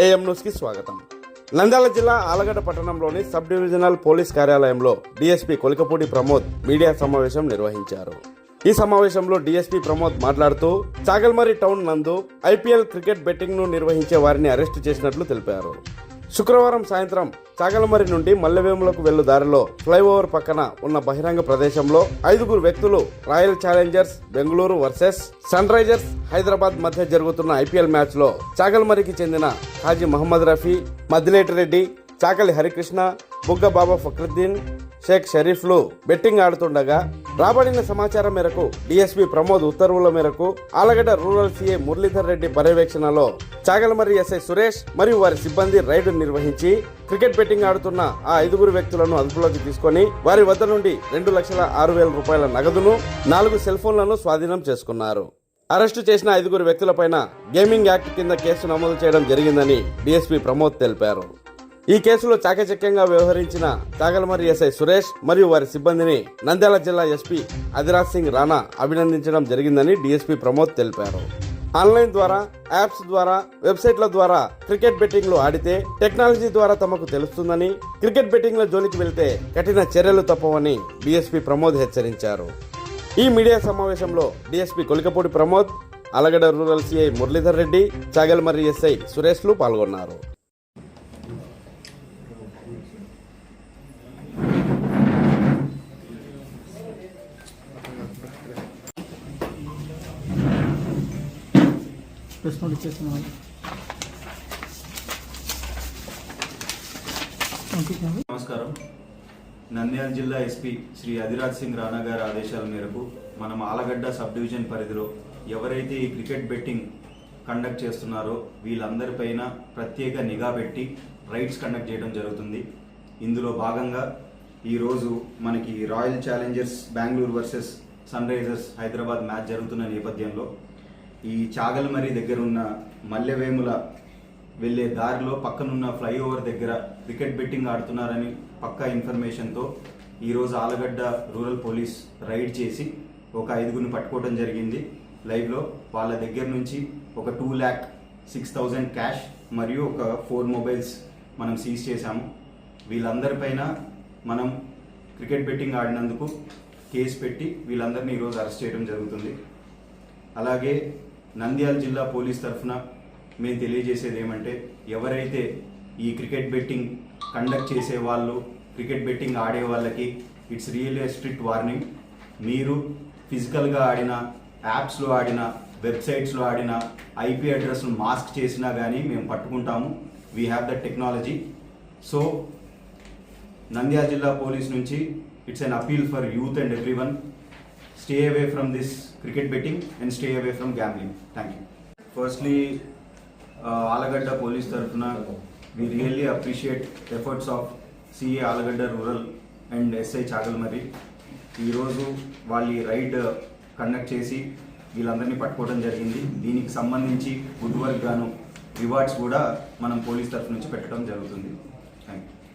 AM న్యూస్కి స్వాగతం. నంద్యాల జిల్లా ఆలగడ్డ పట్టణంలోని సబ్ డివిజనల్ పోలీస్ కార్యాలయంలో డీఎస్పీ కొలికపూడి ప్రమోద్ మీడియా సమావేశం నిర్వహించారు. ఈ సమావేశంలో డీఎస్పీ ప్రమోద్ మాట్లాడుతూ చాగల్మరి టౌన్ నందు ఐపీఎల్ క్రికెట్ బెట్టింగ్ను నిర్వహించే వారిని అరెస్టు చేసినట్లు తెలిపారు. శుక్రవారం సాయంత్రం చాగలమరి నుండి మల్లెవేములకు వెళ్ళు దారిలో ఫ్లైఓవర్ పక్కన ఉన్న బహిరంగ ప్రదేశంలో ఐదుగురు వ్యక్తులు Royal Challengers Bengaluru versus Sun Risers Hyderabad మధ్య జరుగుతున్న ఐపీఎల్ మ్యాచ్లో చాగల్మరికి చెందిన హాజీ మహమ్మద్ రఫీ మద్దిలేటి రెడ్డి చాకలి హరికృష్ణ బుగ్గ బాబా ఫక్రుద్దీన్ షేక్ షరీఫ్లు బెట్టింగ్ ఆడుతుండగా రాబడిన సమాచారం మేరకు డీఎస్పీ ప్రమోద్ ఉత్తర్వుల మేరకు ఆలగడ్డ రూరల్ సీఏ మురళీధర్ రెడ్డి పర్యవేక్షణలో చాగలమర్రి ఎస్ఐ సురేష్ మరియు వారి సిబ్బంది రైడ్ నిర్వహించి క్రికెట్ బెట్టింగ్ ఆడుతున్న ఆ ఐదుగురు వ్యక్తులను అదుపులోకి తీసుకొని వారి వద్ద నుండి రెండు లక్షల ఆరు వేల రూపాయల నగదును నాలుగు సెల్ ఫోన్లను స్వాధీనం చేసుకున్నారు. అరెస్టు చేసిన ఐదుగురు వ్యక్తులపైన గేమింగ్ యాక్ట్ కింద కేసు నమోదు చేయడం జరిగిందని డీఎస్పీ ప్రమోద్ తెలిపారు. ఈ కేసులో చాకచక్యంగా వ్యవహరించిన చాగలమర్రి ఎస్ఐ సురేష్ మరియు వారి సిబ్బందిని నంద్యాల జిల్లా ఎస్పీ అదిరాజ్ సింగ్ రాణా అభినందించడం జరిగిందని డీఎస్పీ ప్రమోద్ తెలిపారు. ఆన్లైన్ ద్వారా యాప్స్ ద్వారా వెబ్సైట్ల ద్వారా క్రికెట్ బెట్టింగ్లు ఆడితే టెక్నాలజీ ద్వారా తమకు తెలుస్తుందని క్రికెట్ బెట్టింగ్ల జోలికి వెళ్తే కఠిన చర్యలు తప్పవని డీఎస్పీ ప్రమోద్ హెచ్చరించారు. ఈ మీడియా సమావేశంలో DSP Kolikapudi Pramod Allagadda rural CI Muralidhar Reddy Chagalamarri SI సురేష్లు పాల్గొన్నారు. ప్రెస్ నోట్ ఇచ్చేస్తున్నాం నమస్కారం. నంద్యాల జిల్లా ఎస్పీ శ్రీ అధిరాజ్ సింగ్ రాణా గారి ఆదేశాల మేరకు మనం ఆలగడ్డ సబ్ డివిజన్ పరిధిలో ఎవరైతే ఈ క్రికెట్ బెట్టింగ్ కండక్ట్ చేస్తున్నారో వీళ్ళందరిపైన ప్రత్యేక నిఘా పెట్టి రైడ్స్ కండక్ట్ చేయడం జరుగుతుంది. ఇందులో భాగంగా ఈరోజు మనకి Royal Challengers Bengaluru versus Sun Risers Hyderabad match జరుగుతున్న నేపథ్యంలో ఈ చాగల్మరి దగ్గర ఉన్న మల్లెవేముల వెళ్ళే దారిలో పక్కనున్న ఫ్లైఓవర్ దగ్గర క్రికెట్ బెట్టింగ్ ఆడుతున్నారని పక్కా ఇన్ఫర్మేషన్తో ఈరోజు ఆలగడ్డ రూరల్ పోలీస్ రైడ్ చేసి ఒక ఐదుగురిని పట్టుకోవడం జరిగింది. లైవ్లో వాళ్ళ దగ్గర నుంచి ఒక two lakh six thousand cash మరియు ఒక ఫోర్ మొబైల్స్ మనం సీజ్ చేశాము. వీళ్ళందరిపైన మనం క్రికెట్ బెట్టింగ్ ఆడినందుకు కేసు పెట్టి వీళ్ళందరినీ ఈరోజు అరెస్ట్ చేయడం జరుగుతుంది. అలాగే నంద్యాల జిల్లా పోలీస్ తరఫున మేము తెలియజేసేది ఏమంటే ఎవరైతే ఈ క్రికెట్ బెట్టింగ్ కండక్ట్ చేసే వాళ్ళు క్రికెట్ బెట్టింగ్ ఆడే వాళ్ళకి ఇట్స్ రియల్ స్ట్రిక్ట్ వార్నింగ్. మీరు ఫిజికల్గా ఆడిన యాప్స్లో ఆడిన వెబ్సైట్స్లో ఆడిన ఐపీ అడ్రస్ను మాస్క్ చేసినా కానీ మేము పట్టుకుంటాము. We have the technology so Nandyal జిల్లా పోలీస్ నుంచి it's an appeal for youth and everyone stay away from this cricket betting and stay away from gambling thank you firstly Allagadda police తరఫున we really appreciate efforts of CI Allagadda rural and SI Chagalamarri ఈరోజు వాళ్ళ ఈ ride conduct చేసి వీళ్ళందరినీ పట్టుకోవడం జరిగింది. దీనికి సంబంధించి గుడ్ వర్క్ గాను రివార్డ్స్ కూడా మనం పోలీస్ తరఫు నుంచి పెట్టడం జరుగుతుంది. Thank you